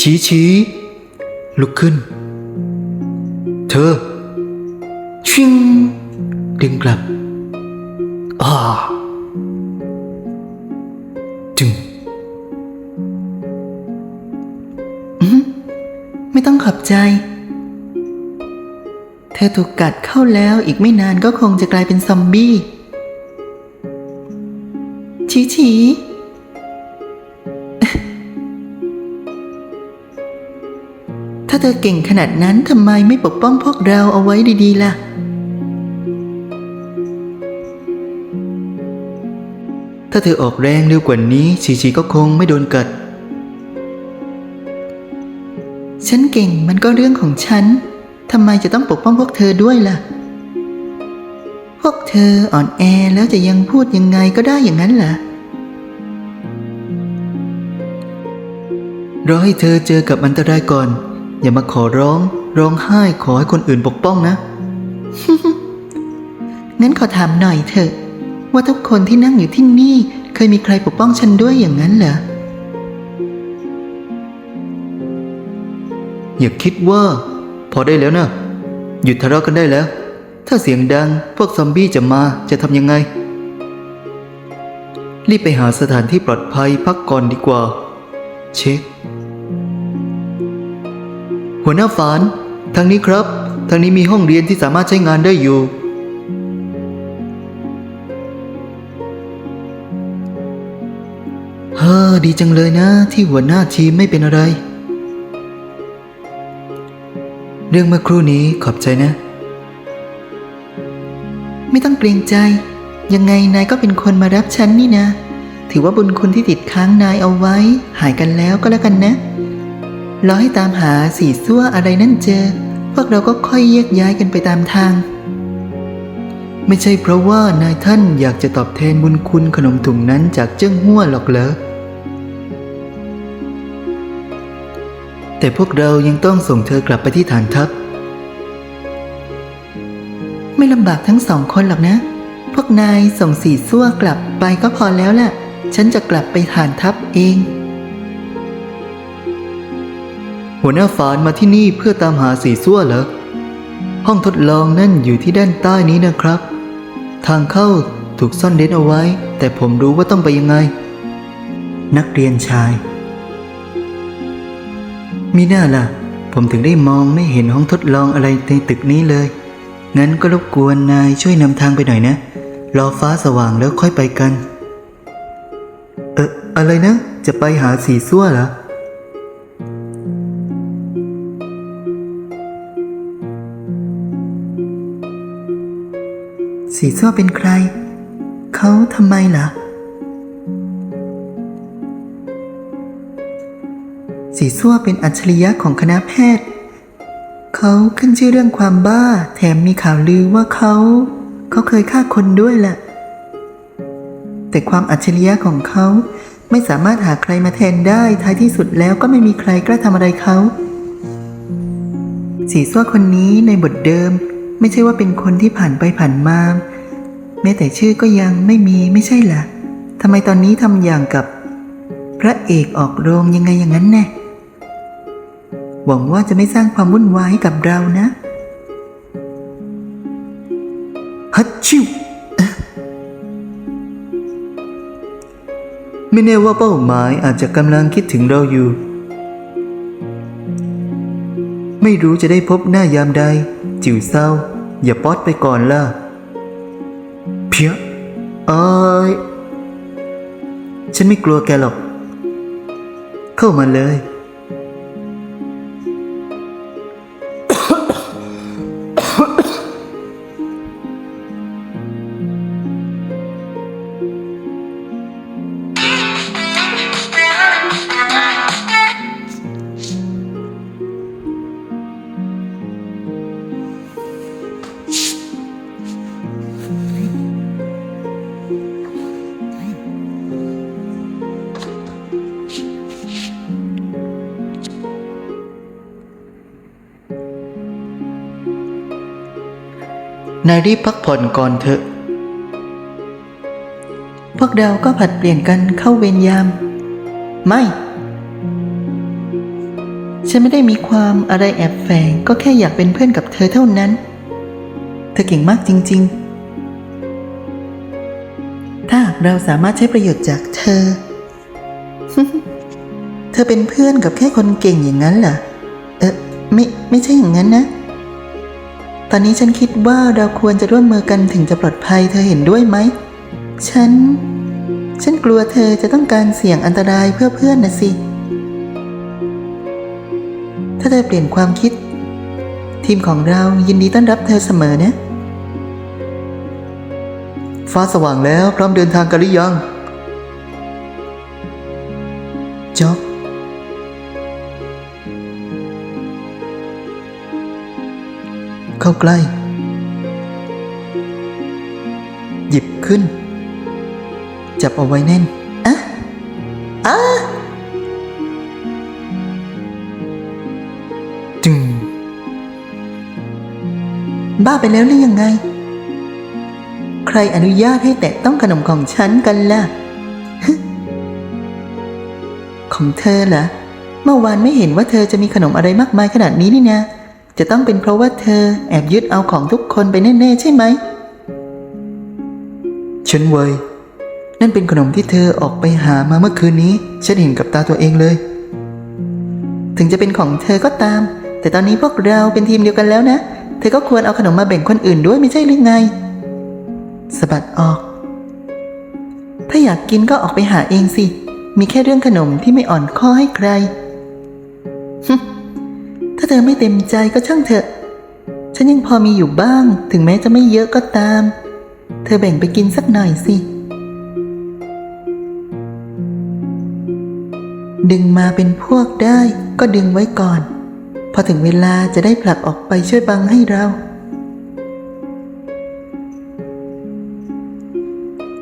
ชี้ชี้ลุกขึ้น เธอ ชิงดึงกลับอ่าจึงไม่ต้องขอบใจ เธอถูกกัดเข้าแล้วอีกไม่นานก็คงจะกลายเป็นซอมบี้ ชีชี้าเธอเก่งขนาดนั้นทำไมไม่ปกป้องพวกเราเอาไว้ดีๆล่ะ ถ้าเธอออกแรงเร็วกว่านี้ชีชีก็คงไม่โดนกัด ฉันเก่งมันก็เรื่องของฉันทำไมจะต้องปกป้องพวกเธอด้วยล่ะ พวกเธออ่อนแอแล้วจะยังพูดยังไงก็ได้อย่างนั้นเหรอรอให้เธอเจอกับอันตรายก่อน อย่ามาขอร้อง ร้องไห้ขอให้คนอื่นปกป้องนะ งั้นขอถามหน่อยเถอะ ว่าทุกคนที่นั่งอยู่ที่นี่ เคยมีใครปกป้องฉันด้วยอย่างนั้นเหรอ อย่าคิดว่า พอได้แล้วนะ หยุดทะเลาะกันได้แล้ว ถ้าเสียงดัง พวกซอมบี้จะมาจะทำยังไง รีบไปหาสถานที่ปลอดภัยพักก่อนดีกว่า เช็ค หัวหน้าฝานทางนี้ครับ ทางนี้มีห้องเรียนที่สามารถใช้งานได้อยู่ เฮ้อดีจังเลยนะ ที่หัวหน้าทีมไม่เป็นอะไร เรื่องเมื่อครู่นี้ขอบใจนะ ไม่ต้องเกรงใจ ยังไงนายก็เป็นคนมารับฉันนี่นะ ถือว่าบุญคุณที่ติดค้างนายเอาไว้ หายกันแล้วก็แล้วกันนะ รอให้ตามหาสีซั่วอะไรนั่นเจอ พวกเราก็ค่อยแยกย้ายกันไปตามทาง ไม่ใช่เพราะว่านายท่านอยากจะตอบแทนบุญคุณขนมถุงนั้นจากเจ้าหัวหรอกเหรอแต่พวกเรายังต้องส่งเธอกลับไปที่ฐานทัพ ไม่ลำบากทั้งสองคนหรอกนะ พวกนายส่งสีซั่วกลับไปก็พอแล้วล่ะ ฉันจะกลับไปฐานทัพเอง หัวหน้าฝานมาที่นี่เพื่อตามหาสีซั่วเหรอ ห้องทดลองนั่นอยู่ที่ด้านใต้นี้นะครับ ทางเข้าถูกซ่อนเร้นเอาไว้ แต่ผมรู้ว่าต้องไปยังไง นักเรียนชาย มีหน้าล่ะ ผมถึงได้มองไม่เห็นห้องทดลองอะไรในตึกนี้เลย งั้นก็รบกวนนายช่วยนำทางไปหน่อยนะ รอฟ้าสว่างแล้วค่อยไปกัน เอออะไรนะ จะไปหาสีซั่วเหรอ สีซั่วเป็นใคร เขาทำไมล่ะ สีซั่วเป็นอัจฉริยะของคณะแพทย์ เขาขึ้นชื่อเรื่องความบ้า แถมมีข่าวลือว่าเขา เขาเคยฆ่าคนด้วยแหละ แต่ความอัจฉริยะของเขาไม่สามารถหาใครมาแทนได้ ท้ายที่สุดแล้วก็ไม่มีใครกล้าทำอะไรเขา สีซั่วคนนี้ในบทเดิม ไม่ใช่ว่าเป็นคนที่ผ่านไปผ่านมา แม้แต่ชื่อก็ยังไม่มีไม่ใช่เหรอทำไมตอนนี้ทำอย่างกับ พระเอกออกโรงยังไงอย่างนั้นแน่หวังว่าจะไม่สร้างความวุ่นวายให้กับเรานะฮัตชิวไม่แน่ว่าเป้าหมายอาจจะกำลังคิดถึงเราอยู่ ไม่รู้จะได้พบหน้ายามใด จิ๋วเศร้า อย่าป๊อดไปก่อนล่ะ เพียเอ้ยฉันไม่กลัวแกหรอก เข้ามาเลย นายรีบพักผ่อนก่อนเถอะ พวกเราก็ผัดเปลี่ยนกันเข้าเวรยาม ไม่ ฉันไม่ได้มีความอะไรแอบแฝง ก็แค่อยากเป็นเพื่อนกับเธอเท่านั้น เธอเก่งมากจริง ๆ ถ้าเราสามารถใช้ประโยชน์จากเธอ เธอเป็นเพื่อนกับแค่คนเก่งอย่างนั้นเหรอ เออไม่ไม่ใช่อย่างนั้นนะ ตอนนี้ฉันคิดว่าเราควรจะร่วมมือกันถึงจะปลอดภัยเธอเห็นด้วยไหม ฉัน ฉันกลัวเธอจะต้องการเสี่ยงอันตรายเพื่อเพื่อนนะสิ ถ้าเธอเปลี่ยนความคิด ทีมของเรายินดีต้อนรับเธอเสมอนะ ฟ้าสว่างแล้วพร้อมเดินทางกันหรือยังจ็อบ เข้าใกล้ หยิบขึ้น จับเอาไว้แน่นอะอะจึง บ้าไปแล้วหรือยังไง ใครอนุญาตให้แตะต้องขนมของฉันกันล่ะ ของเธอเหรอเมื่อวานไม่เห็นว่าเธอจะมีขนมอะไรมากมายขนาดนี้นี่นะ จะต้องเป็นเพราะว่าเธอแอบยึดเอาของทุกคนไปแน่ๆใช่ไหมฉันเวยนั่นเป็นขนมที่เธอออกไปหามาเมื่อคืนนี้ ฉันเห็นกับตาตัวเองเลย ถึงจะเป็นของเธอก็ตาม แต่ตอนนี้พวกเราเป็นทีมเดียวกันแล้วนะ เธอก็ควรเอาขนมมาแบ่งคนอื่นด้วยไม่ใช่หรือไงสะบัดออก ถ้าอยากกินก็ออกไปหาเองสิ มีแค่เรื่องขนมที่ไม่อ่อนข้อให้ใครฮึาเธอไม่เต็มใจก็ช่างเถอะ ฉันยังพอมีอยู่บ้าง ถึงแม้จะไม่เยอะก็ตาม เธอแบ่งไปกินสักหน่อยสิ ดึงมาเป็นพวกได้ก็ดึงไว้ก่อน พอถึงเวลาจะได้ผลักออกไปช่วยบังให้เรา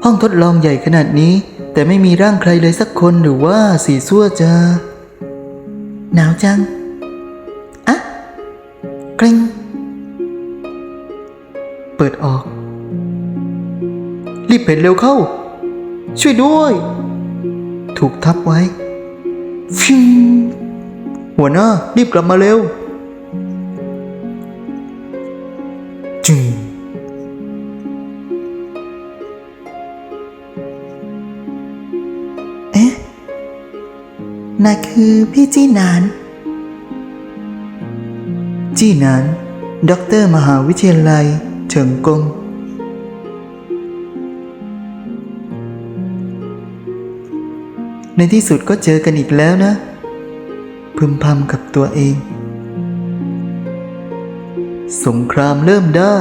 ห้องทดลองใหญ่ขนาดนี้ แต่ไม่มีร่างใครเลยสักคนหรือว่าสีซั่วจะหนาวจัง ปิดออก รีบเห็นเร็วเข้า ช่วยด้วย ถูกทับไว้ฟิวหัวหน้ารีบกลับมาเร็วจึงเอ๊ะนายคือพี่จี้นาน จี้นานด็อกเตอร์มหาวิทยาลัย เฉิงกงในที่สุดก็เจอกันอีกแล้วนะ พึมพำกับตัวเอง สงครามเริ่มได้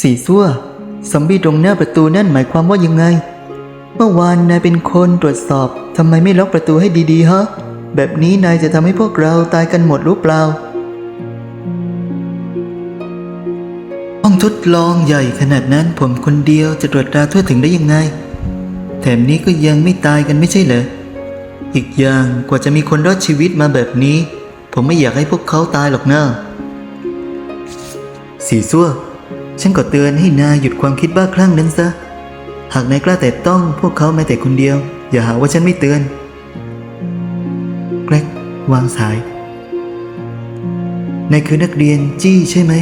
สีซั่วซอมบี้ตรงหน้าประตูนั่นหมายความว่ายังไง เมื่อวานนายเป็นคนตรวจสอบทำไมไม่ล็อกประตูให้ดีๆฮะ แบบนี้นายจะทำให้พวกเราตายกันหมดหรือเปล่า ห้องทดลองใหญ่ขนาดนั้นผมคนเดียวจะตรวจตราทั่วถึงได้ยังไง แถมนี้ก็ยังไม่ตายกันไม่ใช่เหรอ อีกอย่างกว่าจะมีคนรอดชีวิตมาแบบนี้ ผมไม่อยากให้พวกเขาตายหรอกนะสีซั่ว ฉันก็เตือนให้นายหยุดความคิดบ้าคลั่งนั้นซะ หากนายกล้าแต่ต้องพวกเขาแม้แต่คนเดียว อย่าหาว่าฉันไม่เตือน แกรกวางสายในคือนักเรียนจี้ใช่ไหม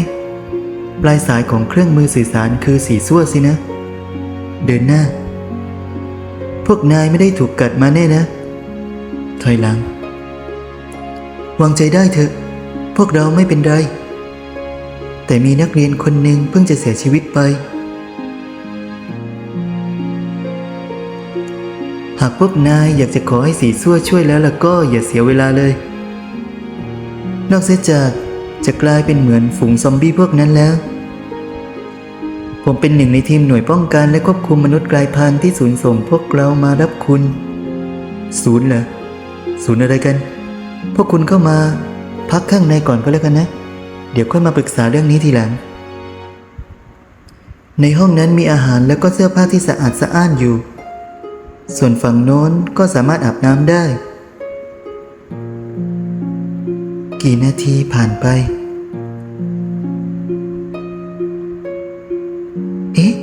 ปลายสายของเครื่องมือสื่อสารคือสีซั่วสินะ เดินหน้า พวกนายไม่ได้ถูกกัดมาแน่นะ ถอยหลัง วางใจได้เถอะ พวกเราไม่เป็นไร แต่มีนักเรียนคนหนึ่งเพิ่งจะเสียชีวิตไป หากพวกนายอยากจะขอให้สีซั่วช่วยแล้วล่ะก็อย่าเสียเวลาเลย นอกเสียจากจะกลายเป็นเหมือนฝูงซอมบี้พวกนั้นแล้ว ผมเป็นหนึ่งในทีมหน่วยป้องกันและควบคุมมนุษย์กลายพันธุ์ที่ศูนย์ส่งพวกเรามารับคุณ ศูนย์เหรอ ศูนย์อะไรกัน พวกคุณเข้ามา พักข้างในก่อนก็แล้วกันนะ เดี๋ยวค่อยมาปรึกษาเรื่องนี้ทีหลัง ในห้องนั้นมีอาหารแล้วก็เสื้อผ้าที่สะอาดสะอ้านอยู่ ส่วนฝั่งโน้นก็สามารถอาบน้ำได้ กี่นาทีผ่านไป เอ๊ะ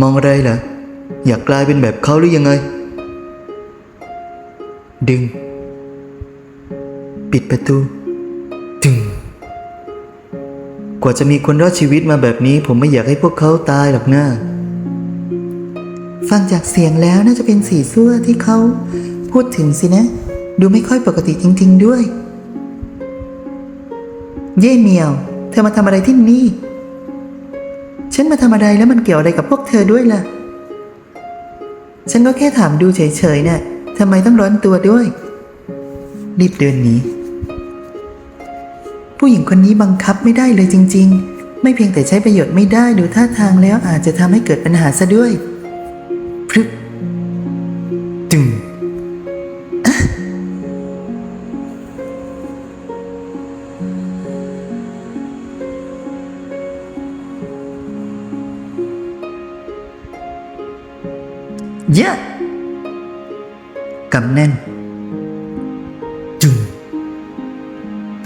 มองอะไรเหรอ อยากกลายเป็นแบบเขาหรือยังไง ดึง ปิดประตู ว่าจะมีคนรอดชีวิตมาแบบนี้ ผมไม่อยากให้พวกเขาตายหรอกนะฟังจากเสียงแล้วน่าจะเป็นสีซั่วที่เขาพูดถึงสินะ ดูไม่ค่อยปกติจริง ๆ ด้วย เย่เมียว เธอมาทำอะไรที่นี่ ฉันมาทำอะไรแล้วมันเกี่ยวอะไรกับพวกเธอด้วยล่ะ ฉันก็แค่ถามดูเฉยๆนะ่ะทำไมต้องร้อนตัวด้วย รีบเดินหนี ผู้หญิงคนนี้บังคับไม่ได้เลยจริง ๆ ไม่เพียงแต่ใช้ประโยชน์ไม่ได้ดูท่าทางแล้วอาจจะทำให้เกิดปัญหาซะด้วยพรึบดึงเยอะกำแน่น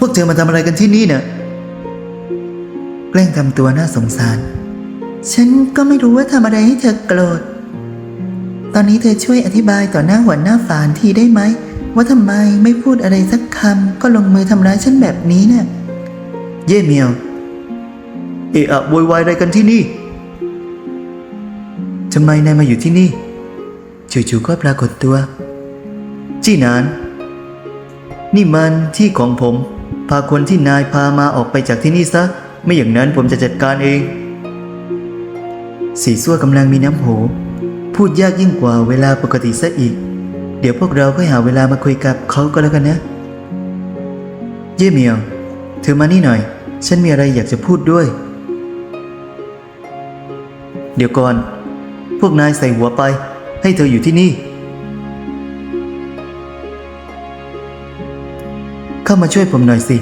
วกเธอมาทำอะไรกันที่นี่เนะ่ะแกล้งทำตัวน่าสงสาร ฉันก็ไม่รู้ว่าทำอะไรให้เธอโกรธ ตอนนี้เธอช่วยอธิบายต่อหน้าหัวหน้าฝานทีได้ไหม ว่าทำไมไม่พูดอะไรสักคำก็ลงมือทำร้ายฉันแบบนี้เนี่ยเย่เมียว เอะอะโวยวายอะไรกันที่นี่ทำไมนายมาอยู่ที่นี่จู่ๆก็ปรากฏตัว จี้หนาน นี่มันที่ของผม พาคนที่นายพามาออกไปจากที่นี่ซะ ไม่อย่างนั้นผมจะจัดการเอง สีซั่วกำลังมีน้ำโห พูดยากยิ่งกว่าเวลาปกติซะอีก เดี๋ยวพวกเราค่อยหาเวลามาคุยกับเขาก็แล้วกันนะ เย่เมียว เธอมานี่หน่อย ฉันมีอะไรอยากจะพูดด้วย เดี๋ยวก่อน พวกนายใส่หัวไป ให้เธออยู่ที่นี่ เข้ามาช่วยผมหน่อยสิ